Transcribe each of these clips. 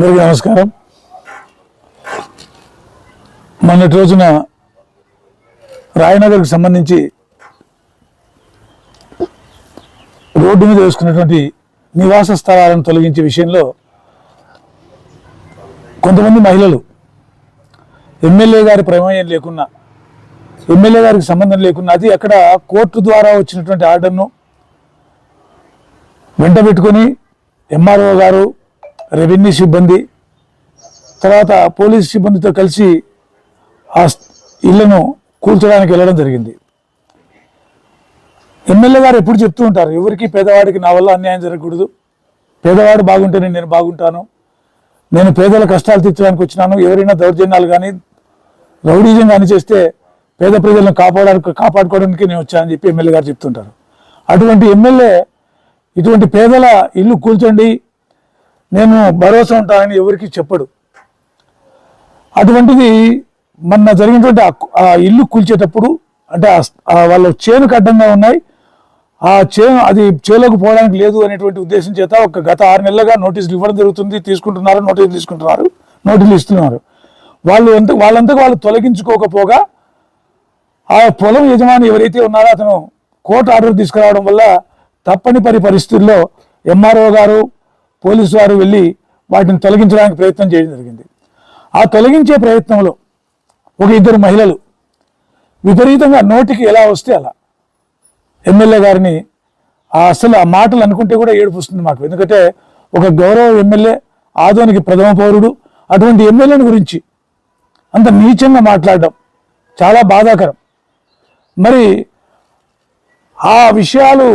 అందరికీ నమస్కారం. మొన్నటి రోజున రాయనగర్కి సంబంధించి రోడ్డు మీద వేసుకున్నటువంటి నివాస స్థలాలను తొలగించే విషయంలో కొంతమంది మహిళలు ఎమ్మెల్యే గారి ప్రమేయం లేకున్నా ఎమ్మెల్యే గారికి సంబంధం లేకున్నా అది అక్కడ కోర్టు ద్వారా వచ్చినటువంటి ఆర్డర్ను వెంట పెట్టుకొని ఎంఆర్ఓ గారు రెవెన్యూ సిబ్బంది తర్వాత పోలీస్ సిబ్బందితో కలిసి ఆ ఇళ్ళను కూల్చడానికి వెళ్ళడం జరిగింది. ఎమ్మెల్యే గారు ఎప్పుడు చెప్తూ ఉంటారు ఎవరికి పేదవాడికి నా వల్ల అన్యాయం జరగకూడదు. పేదవాడు బాగుంటేనే నేను బాగుంటాను. నేను పేదల కష్టాలు తీర్చడానికి వచ్చినాను. ఎవరైనా దౌర్జన్యాలు కానీ రౌడీజం కానీ చేస్తే పేద ప్రజలను కాపాడడానికి కాపాడుకోవడానికి నేను వచ్చానని చెప్పి ఎమ్మెల్యే గారు చెప్తుంటారు అటువంటి ఎమ్మెల్యే ఇటువంటి పేదల ఇల్లు కూల్చండి నేను భరోసా ఉంటానని ఎవరికి చెప్పడు. అటువంటిది మొన్న జరిగినటువంటి ఆ- ఇల్లు కూల్చేటప్పుడు అంటే వాళ్ళ చేనుకు అడ్డంగా ఉన్నాయి. ఆ చేను అది చేలోకి పోవడానికి లేదు అనేటువంటి ఉద్దేశం చేత ఒక గత ఆరు నెలలుగా నోటీసులు ఇవ్వడం జరుగుతుంది. తీసుకుంటున్నారు నోటీసులు తీసుకుంటున్నారు నోటీసులు ఇస్తున్నారు. వాళ్ళు ఎంత వాళ్ళంతా వాళ్ళు తొలగించుకోకపోగా ఆ పొలం యజమాని ఎవరైతే ఉన్నారో అతను కోర్టు ఆర్డర్ తీసుకురావడం వల్ల తప్పనిపరి పరిస్థితుల్లో ఎంఆర్ఓ గారు పోలీసు వారు వెళ్ళి వాటిని తొలగించడానికి ప్రయత్నం చేయడం జరిగింది. ఆ తొలగించే ప్రయత్నంలో ఒక ఇద్దరు మహిళలు విపరీతంగా నోటికి ఎలా వస్తే అలా. ఎమ్మెల్యే గారిని ఆ అసలు ఆ మాటలు అనుకుంటే కూడా ఏడుపు వస్తుంది మాకు. ఎందుకంటే ఒక గౌరవ ఎమ్మెల్యే ఆదోనికి ప్రథమ పౌరుడు అటువంటి ఎమ్మెల్యేని గురించి అంత నీచంగా మాట్లాడడం చాలా బాధాకరం. మరి ఆ విషయాలు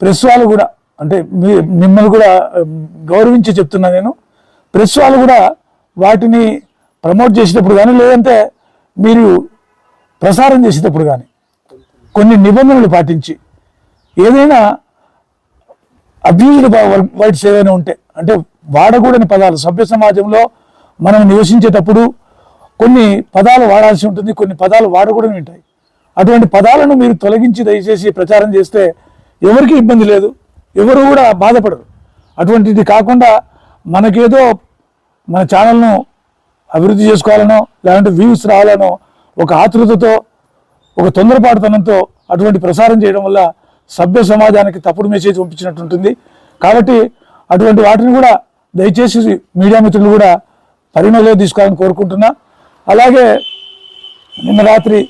ప్రెస్ వాళ్ళు కూడా అంటే మీ మిమ్మల్ని కూడా గౌరవించి చెప్తున్నా నేను. ప్రెస్ వాళ్ళు కూడా వాటిని ప్రమోట్ చేసేటప్పుడు కానీ లేదంటే మీరు ప్రసారం చేసేటప్పుడు కానీ కొన్ని నిబంధనలు పాటించి ఏదైనా అబ్యూజ్డ్ వర్డ్స్ ఏదైనా ఉంటే అంటే వాడకూడని పదాలు సభ్య సమాజంలో మనం నివసించేటప్పుడు కొన్ని పదాలు వాడాల్సి ఉంటుంది కొన్ని పదాలు వాడకూడని ఉంటాయి. అటువంటి పదాలను మీరు తొలగించి దయచేసి ప్రచారం చేస్తే ఎవరికి ఇబ్బంది లేదు. ఎవరు కూడా బాధపడరు. అటువంటిది కాకుండా మనకేదో మన ఛానల్ను అభివృద్ధి చేసుకోవాలనో లేదంటే వ్యూస్ రావాలనో ఒక ఆతృతతో ఒక తొందరపాటుతనంతో అటువంటి ప్రసారం చేయడం వల్ల సభ్య సమాజానికి తప్పుడు మెసేజ్ పంపించినట్టు ఉంటుంది. కాబట్టి అటువంటి వాటిని కూడా దయచేసి మీడియా మిత్రులు కూడా పరిగణలో తీసుకోవాలని కోరుకుంటున్నా. అలాగే నిన్న రాత్రి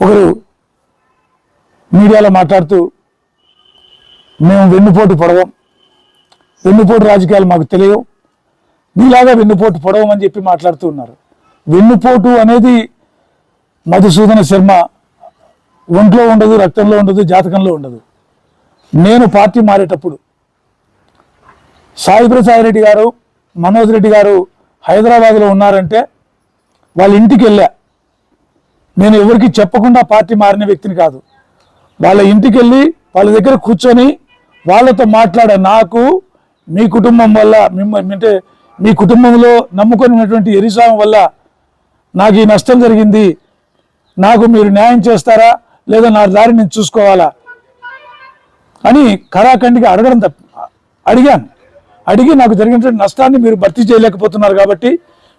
ఒకరు మీడియాలో మాట్లాడుతూ మేము వెన్నుపోటు పొడవం. వెన్నుపోటు రాజకీయాలు మాకు తెలియవు. నీలాగా వెన్నుపోటు పొడవమని చెప్పి మాట్లాడుతూ ఉన్నారు. వెన్నుపోటు అనేది మధుసూదన శర్మ ఒంట్లో ఉండదు రక్తంలో ఉండదు జాతకంలో ఉండదు. నేను పార్టీ మారేటప్పుడు సాయి ప్రసాద్ రెడ్డి గారు మనోజ్ రెడ్డి గారు హైదరాబాద్లో ఉన్నారంటే వాళ్ళ ఇంటికి వెళ్ళా. నేను ఎవరికి చెప్పకుండా పార్టీ మారిన వ్యక్తిని కాదు. వాళ్ళ ఇంటికి వెళ్ళి వాళ్ళ దగ్గర కూర్చొని వాళ్ళతో మాట్లాడ నాకు మీ కుటుంబం వల్ల మిమ్మల్ని అంటే మీ కుటుంబంలో నమ్ముకొని ఉన్నటువంటి ఎరిస్వామి వల్ల నాకు ఈ నష్టం జరిగింది. నాకు మీరు న్యాయం చేస్తారా? లేదా నా దారి నేను చూసుకోవాలా? అని కరాఖండిగా అడగడం తప్ప అడిగాను. అడిగి నాకు జరిగినటువంటి నష్టాన్ని మీరు భర్తీ చేయలేకపోతున్నారు కాబట్టి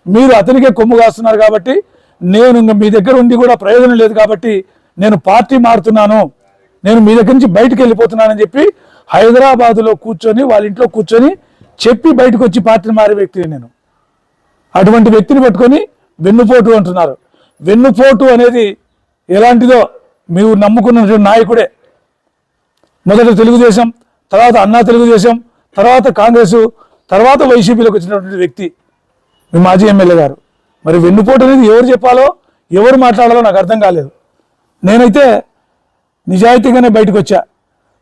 మీరు అతనికే కొమ్ము కాస్తున్నారు కాబట్టి నేను ఇంకా మీ దగ్గర ఉండి కూడా ప్రయోజనం లేదు కాబట్టి నేను పార్టీ మారుతున్నాను. నేను మీ దగ్గర నుంచి బయటకు వెళ్ళిపోతున్నానని చెప్పి హైదరాబాదులో కూర్చొని వాళ్ళ ఇంట్లో కూర్చొని చెప్పి బయటకు వచ్చి పార్టీని మారే వ్యక్తిని నేను. అటువంటి వ్యక్తిని పట్టుకొని వెన్నుపోటు అంటున్నారు. వెన్నుపోటు అనేది ఎలాంటిదో మీరు నమ్ముకున్నటువంటి నాయకుడే. మొదట తెలుగుదేశం తర్వాత అన్నా తెలుగుదేశం తర్వాత కాంగ్రెస్ తర్వాత వైసీపీలోకి వచ్చినటువంటి వ్యక్తి మీ మాజీ ఎమ్మెల్యే గారు. మరి వెన్నుపోటు అనేది ఎవరు చెప్పాలో ఎవరు మాట్లాడాలో నాకు అర్థం కాలేదు. నేనైతే నిజాయితీగానే బయటకు వచ్చా.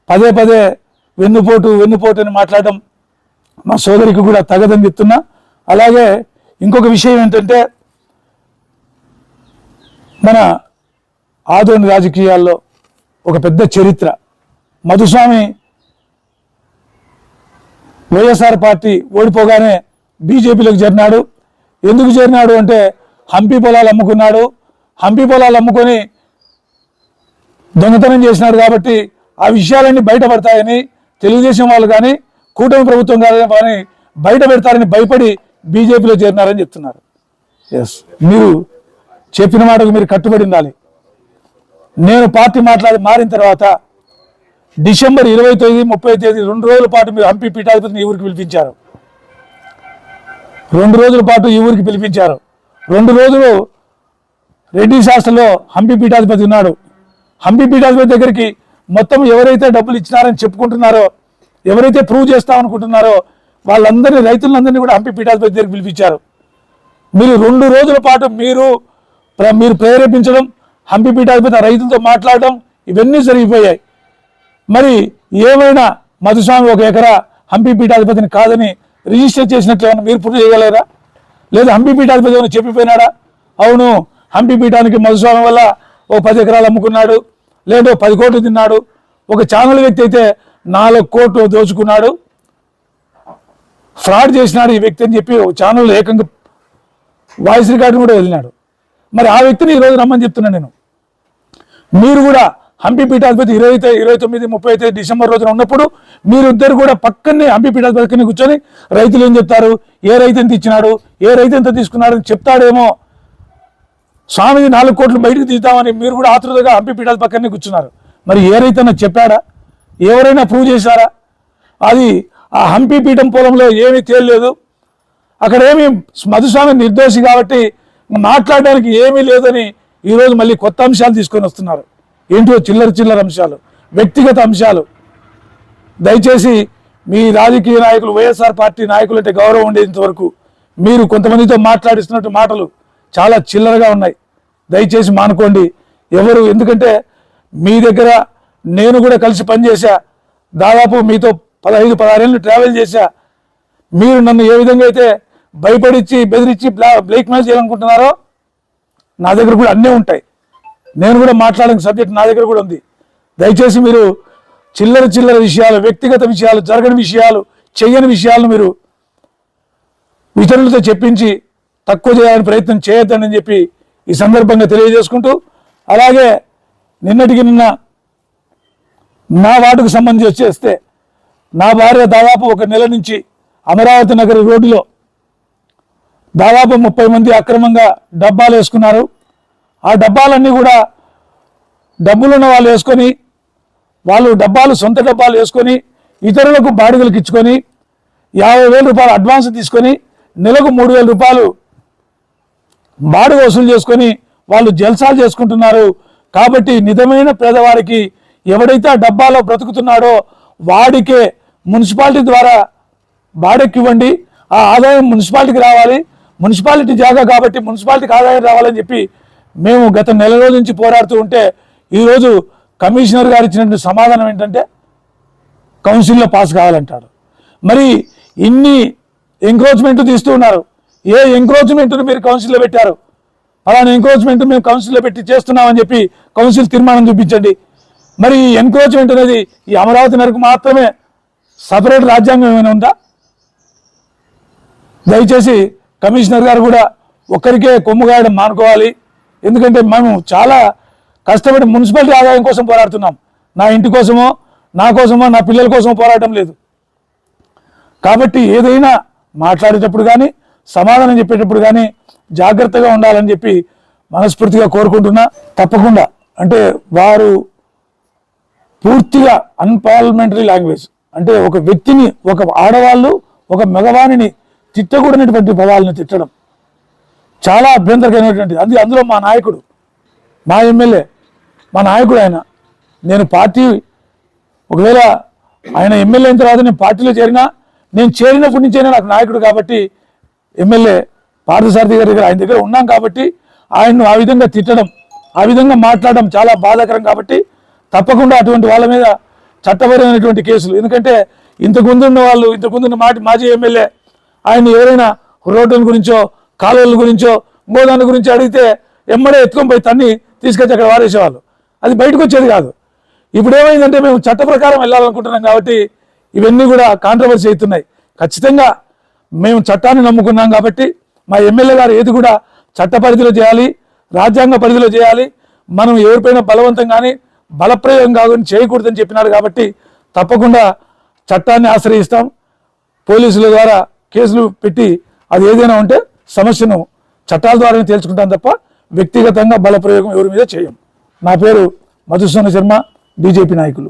పదే పదే వెన్నుపోటు వెన్నుపోటు అని మాట్లాడడం మా సోదరికి కూడా తగదని చెప్తున్నా. అలాగే ఇంకొక విషయం ఏంటంటే మన ఆదోని రాజకీయాల్లో ఒక పెద్ద చరిత్ర. మధుస్వామి వైఎస్ఆర్ పార్టీ ఓడిపోగానే బీజేపీలోకి చేరినాడు. ఎందుకు చేరినాడు అంటే హంపి పొలాలు అమ్ముకున్నాడు. హంపి పొలాలు అమ్ముకొని దొంగతనం చేసినాడు కాబట్టి ఆ విషయాలన్నీ బయటపడతాయని తెలుగుదేశం వాళ్ళు కానీ కూటమి ప్రభుత్వం కానీ బయట పెడతారని భయపడి బీజేపీలో చేరినారని చెప్తున్నారు. ఎస్ మీరు చెప్పిన మాటకు మీరు కట్టుబడి ఉండాలి. నేను పార్టీ మాట్లాడి మారిన తర్వాత డిసెంబర్ ఇరవై తేదీ ముప్పై తేదీ రెండు రోజుల పాటు మీరు హంపి పీఠాధిపతిని ఈ ఊరికి పిలిపించారు. రెండు రోజుల పాటు ఈ ఊరికి పిలిపించారు. రెండు రోజులు రెడ్డి శాస్త్రలో హంపి పీఠాధిపతి ఉన్నాడు. హంపి పీఠాధిపతి దగ్గరికి మొత్తం ఎవరైతే డబ్బులు ఇచ్చినారని చెప్పుకుంటున్నారో ఎవరైతే ప్రూవ్ చేస్తామనుకుంటున్నారో వాళ్ళందరినీ రైతులందరినీ కూడా హంపి పీఠాధిపతి దగ్గరికి పిలిపించారు. మీరు రెండు రోజుల పాటు మీరు మీరు ప్రేరేపించడం హంపి పీఠాధిపతి రైతులతో మాట్లాడడం ఇవన్నీ జరిగిపోయాయి. మరి ఏమైనా మధుస్వామి ఒక ఎకరా హంపి పీఠాధిపతిని కాదని రిజిస్టర్ చేసినట్లు ఏమైనా మీరు ప్రూవ్ చేయగలరా? లేదా హంపి పీఠాధిపతి ఏమైనా చెప్పిపోయినాడా? అవును హంపి పీఠానికి మధుస్వామి వల్ల ఓ పది ఎకరాలు అమ్ముకున్నాడు. లేదో పది కోట్లు తిన్నాడు. ఒక ఛానల్ వ్యక్తి అయితే నాలుగు కోట్లు దోచుకున్నాడు. ఫ్రాడ్ చేసినాడు ఈ వ్యక్తి అని చెప్పి ఒక ఛానల్ ఏకంగా వాయిస్ రికార్డు కూడా వదిలినాడు. మరి ఆ వ్యక్తిని ఈరోజు రమ్మని చెప్తున్నాను నేను. మీరు కూడా హంపి పీఠాధిపతి ఇరవై ఇరవై తొమ్మిది ముప్పై అయితే డిసెంబర్ రోజున ఉన్నప్పుడు మీరిద్దరు కూడా పక్కనే హంపి పీఠాధిపతి కూర్చొని రైతులు ఏం చెప్తారు? ఏ రైతు ఎంత ఇచ్చినాడు? ఏ రైతు ఎంత తీసుకున్నాడు? అని చెప్తాడేమో స్వామిది నాలుగు కోట్లు బయటకు తీద్దామని మీరు కూడా ఆతృతగా హంపి పీఠాల పక్కనే కూర్చున్నారు. మరి ఏ చెప్పాడా? ఎవరైనా ప్రూవ్ చేశారా? అది ఆ హంపి పీఠం పొలంలో ఏమీ తేలలేదు. అక్కడ ఏమి మధుస్వామి నిర్దోషి కాబట్టి మాట్లాడడానికి ఏమీ లేదని ఈరోజు మళ్ళీ కొత్త అంశాలు తీసుకొని వస్తున్నారు. ఏంటో చిల్లర చిల్లర అంశాలు వ్యక్తిగత అంశాలు. దయచేసి మీ రాజకీయ నాయకులు వైఎస్ఆర్ పార్టీ నాయకులు అంటే గౌరవం ఉండేంత వరకు మీరు కొంతమందితో మాట్లాడిస్తున్నట్టు మాటలు చాలా చిల్లరగా ఉన్నాయి. దయచేసి మానుకోండి. ఎవరు? ఎందుకంటే మీ దగ్గర నేను కూడా కలిసి పనిచేశా. దాదాపు మీతో పదహైదు పదహారేళ్ళు ట్రావెల్ చేశా. మీరు నన్ను ఏ విధంగా అయితే భయపడిచ్చి బెదిరించి బ్లా బ్లాక్మెయిల్ చేయాలనుకుంటున్నారో నా దగ్గర కూడా అన్నీ ఉంటాయి. నేను కూడా మాట్లాడిన సబ్జెక్ట్ నా దగ్గర కూడా ఉంది. దయచేసి మీరు చిల్లర చిల్లర విషయాలు వ్యక్తిగత విషయాలు జరగని విషయాలు చెయ్యని విషయాలను మీరు ఇతరులతో చెప్పించి తక్కువ చేయాలని ప్రయత్నం చేయొద్దని చెప్పి ఈ సందర్భంగా తెలియజేసుకుంటూ అలాగే నిన్నటికి నిన్న నా వార్డుకు సంబంధించి వచ్చేస్తే నా భార్య దాదాపు ఒక నెల నుంచి అమరావతి నగర రోడ్డులో దాదాపు ముప్పై మంది అక్రమంగా డబ్బాలు వేసుకున్నారు. ఆ డబ్బాలన్నీ కూడా డబ్బులున్న వాళ్ళు వేసుకొని వాళ్ళు డబ్బాలు సొంత డబ్బాలు వేసుకొని ఇతరులకు బాడుగలకు ఇచ్చుకొని యాభై వేల రూపాయలు అడ్వాన్స్ తీసుకొని నెలకు మూడు వేల రూపాయలు బాడు వసూలు చేసుకొని వాళ్ళు జల్సాలు చేసుకుంటున్నారు. కాబట్టి నిజమైన పేదవారికి ఎవడైతే ఆ డబ్బాలో బ్రతుకుతున్నాడో వాడికే మున్సిపాలిటీ ద్వారా బాడెక్కివ్వండి ఆ ఆదాయం మున్సిపాలిటీకి రావాలి. మున్సిపాలిటీ జాగా కాబట్టి మున్సిపాలిటీకి ఆదాయం రావాలని చెప్పి మేము గత నెల రోజుల నుంచి పోరాడుతూ ఉంటే ఈరోజు కమిషనర్ గారు ఇచ్చినటువంటి సమాధానం ఏంటంటే కౌన్సిల్లో పాస్ కావాలంటాడు మరి ఇన్ని ఎంక్రోచ్మెంట్ తీస్తూ ఉన్నారు. ఏ ఎంక్రోచ్మెంట్ను మీరు కౌన్సిల్లో పెట్టారు? అలానే ఎంక్రోచ్మెంట్ మేము కౌన్సిల్లో పెట్టి చేస్తున్నామని చెప్పి కౌన్సిల్ తీర్మానం చూపించండి. మరి ఈ ఎంక్రోచ్మెంట్ అనేది ఈ అమరావతి నరకు మాత్రమే సపరేట్ రాజ్యాంగం ఏమైనా ఉందా? దయచేసి కమిషనర్ గారు కూడా ఒక్కరికే కొమ్ము గాయడం మానుకోవాలి. ఎందుకంటే మేము చాలా కష్టపడి మున్సిపాలిటీ ఆదాయం కోసం పోరాడుతున్నాం. నా ఇంటి కోసమో నా కోసమో నా పిల్లల కోసమో పోరాటం లేదు. కాబట్టి ఏదైనా మాట్లాడేటప్పుడు కానీ సమాధానం చెప్పేటప్పుడు కానీ జాగ్రత్తగా ఉండాలని చెప్పి మనస్ఫూర్తిగా కోరుకుంటున్నా. తప్పకుండా. అంటే వారు పూర్తిగా అన్పార్లమెంటరీ లాంగ్వేజ్ అంటే ఒక వ్యక్తిని ఒక ఆడవాళ్ళు ఒక మగవాణిని తిట్టకూడనటువంటి పదాలను తిట్టడం. చాలా అభ్యంతరకరమైనటువంటిది. అది అందులో మా నాయకుడు మా ఎమ్మెల్యే మా నాయకుడు ఆయన. నేను పార్టీ ఒకవేళ ఆయన ఎమ్మెల్యే అయిన తర్వాత నేను పార్టీలో చేరినా నేను చేరినప్పటి నుంచైనా నాకు నాయకుడు కాబట్టి ఎమ్మెల్యే పార్థసారథి గారి దగ్గర ఆయన దగ్గర ఉన్నాం కాబట్టి ఆయన్ను ఆ విధంగా తిట్టడం ఆ విధంగా మాట్లాడడం చాలా బాధాకరం కాబట్టి తప్పకుండా అటువంటి వాళ్ళ మీద చట్టపరమైనటువంటి కేసులు. ఎందుకంటే ఇంతకుముందు ఉన్న వాళ్ళు ఇంతకుముందు ఉన్న మాటి మాజీ ఎమ్మెల్యే ఆయన ఎవరైనా రోడ్ల గురించో కాలువల గురించో ఇంకో గురించి అడిగితే ఎమ్మడే ఎత్తుకొని పోయి తన్ని తీసుకొచ్చి అక్కడ వారేసేవాళ్ళు. అది బయటకు వచ్చేది కాదు. ఇప్పుడు ఏమైందంటే మేము చట్ట ప్రకారం వెళ్ళాలనుకుంటున్నాం కాబట్టి ఇవన్నీ కూడా కాంట్రవర్సీ అవుతున్నాయి. ఖచ్చితంగా మేము చట్టాన్ని నమ్ముకున్నాం కాబట్టి మా ఎమ్మెల్యే గారు ఏది కూడా చట్ట పరిధిలో చేయాలి రాజ్యాంగ పరిధిలో చేయాలి మనం ఎవరిపైన బలవంతం కానీ బలప్రయోగం కాకుండా చేయకూడదని చెప్పినారు కాబట్టి తప్పకుండా చట్టాన్ని ఆశ్రయిస్తాం. పోలీసుల ద్వారా కేసులు పెట్టి అది ఏదైనా ఉంటే సమస్యను చట్టాల ద్వారానే తేల్చుకుంటాం తప్ప వ్యక్తిగతంగా బలప్రయోగం ఎవరి మీద చేయం. నా పేరు మధుసూదన శర్మ బీజేపీ నాయకులు.